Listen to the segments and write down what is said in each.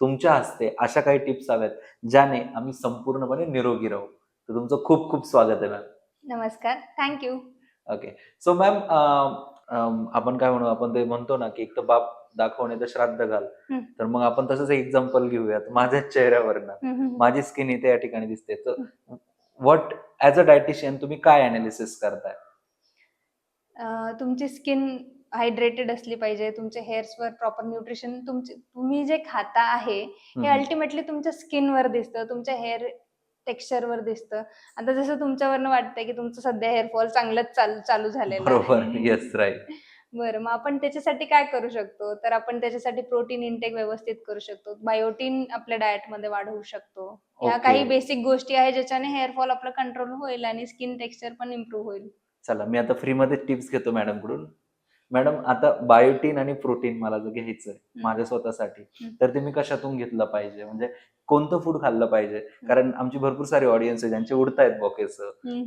तुमच्या हस्ते अशा काही टिप्स हव्यात ज्याने आम्ही संपूर्णपणे निरोगी राहू. तर तुमचं खूप खूप स्वागत आहे मॅम नमस्कार. थँक्यू ओके सो मॅम आपण काय म्हणू आपण ते म्हणतो ना की एक तर बाप दाखवणे तर श्राद्ध घाल. तर मग आपण तसंच एक एक्झाम्पल घेऊयात माझ्याच चेहऱ्यावरनं माझी स्किन इथे या ठिकाणी दिसते. तर व्हॉट ऍज अ डायटिशियन तुम्ही काय अनालिसिस करताय? तुमची स्किन हायड्रेटेड असली पाहिजे तुमच्या हेअर्सवर प्रॉपर न्यूट्रिशन तुमचे तुम्ही जे खाता आहे हे. अल्टिमेटली तुमच्या स्किनवर दिसतं तुमच्या हेअर टेक्स्चरवर दिसतं. आता जसं तुमच्यावरनं वाटतंय की तुमचं सध्या हेअरफॉल चांगलंच चालू चालू झालेलं बरोबर आहे. येस राईट बरं मग आपण त्याच्यासाठी काय करू शकतो? तर आपण त्याच्यासाठी प्रोटीन इंटेक व्यवस्थित करू शकतो. बायोटीन आपल्या डाएटमध्ये वाढवू शकतो. ह्या Okay. काही बेसिक गोष्टी आहेत ज्याच्याने हेअरफॉल आपलं कंट्रोल होईल आणि स्किन टेक्स्चर पण इम्प्रूव्ह होईल. चला मी आता फ्रीमध्ये टिप्स घेतो मॅडमकडून. मॅडम आता बायोटीन आणि प्रोटीन मला जर घ्यायचंय माझ्या स्वतःसाठी. तर ते मी कशातून घेतलं पाहिजे म्हणजे कोणतं फूड खाल्लं पाहिजे कारण आमची भरपूर सारी ऑडियन्स आहे ज्यांचे उडतायत बॉकेस.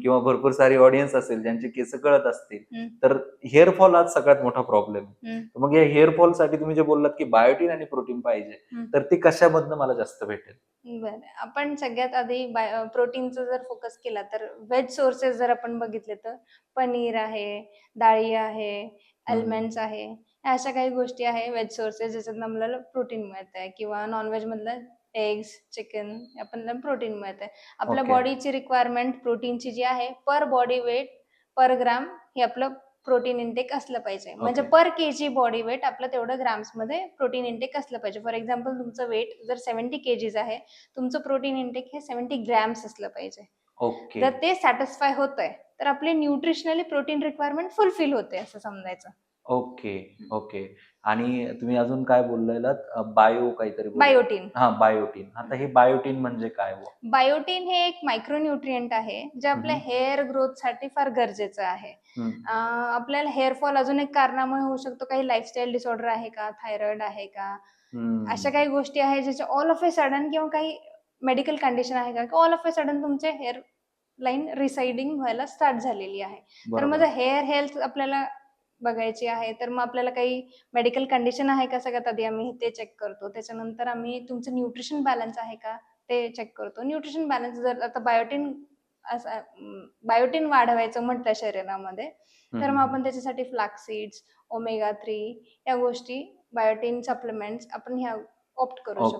किंवा भरपूर सारी ऑडियन्स असेल ज्यांचे केस कळत असतील. तर हेअरफॉल आज सगळ्यात मोठा प्रॉब्लेम आहे. मग या हेअरफॉलसाठी तुम्ही जे बोललात की बायोटीन आणि प्रोटीन पाहिजे. तर ते कशामधनं मला जास्त भेटेल बरं आपण सगळ्यात आधी प्रोटीनचा जर फोकस केला तर व्हेज सोर्सेस जर आपण बघितले तर पनीर आहे डाळी आहे अल्मंड्स आहे. ह्या अशा काही गोष्टी आहे व्हेज सोर्सेस ज्याच्यातून आपल्याला प्रोटीन मिळत आहे किंवा नॉनव्हेज मधलं एग्स चिकन आपल्याला प्रोटीन मिळत आहे आपल्या Okay. बॉडीची रिक्वायरमेंट प्रोटीनची जी आहे पर बॉडी वेट पर ग्राम हे आपलं प्रोटीन इंटेक असलं पाहिजे. म्हणजे Okay. Per K G body weight आपलं तेवढं ग्राम्समध्ये प्रोटीन इंटेक असलं पाहिजे. फॉर एक्झाम्पल तुमचं वेट जर सेव्हन्टी केजीज आहे तुमचं प्रोटीन इंटेक हे सेव्हन्टी ग्रॅम्स असलं पाहिजे. ओके. जर ते सॅटिस्फाय होत आहे तर आपली न्यूट्रिशनली प्रोटीन रिक्वायरमेंट फुलफिल होते असं समजायचं. Okay okay. आणि तुम्ही अजून काय बोललेलात? बायो काहीतरी. बायोटीन हा बायोटीन आता हे बायोटीन म्हणजे काय? बायोटीन हे एक मायक्रोन्यूट्रियंट आहे जे आपल्या. हेअर ग्रोथसाठी फार गरजेचं आहे. आपल्याला हेअरफॉल अजून एक कारणामुळे होऊ शकतो. काही लाईफस्टाईल डिसऑर्डर आहे का? थायरॉइड आहे का. अशा काही गोष्टी आहेत ज्याच्या ऑल ऑफ ए सडन किंवा काही मेडिकल कंडिशन आहे का? ऑल ऑफ ए सडन तुमचे हेअर लाईन रिसाइडिंग व्हायला स्टार्ट झालेली आहे. तर. माझं हेअर हेल्थ आपल्याला बघायची आहे तर मग आपल्याला काही मेडिकल कंडिशन आहे का सगळ्यात आधी? आम्ही ते चेक करतो. त्याच्यानंतर आम्ही तुमचं न्यूट्रिशन बॅलन्स आहे का? ते चेक करतो. न्यूट्रिशन बॅलन्स जर आता बायोटीन असं बायोटीन वाढवायचं म्हटलं शरीरामध्ये तर. मग आपण त्याच्यासाठी फ्लॅक्सीड्स ओमेगा थ्री या गोष्टी बायोटीन सप्लिमेंट्स आपण ह्या ऑप्ट करू शकतो.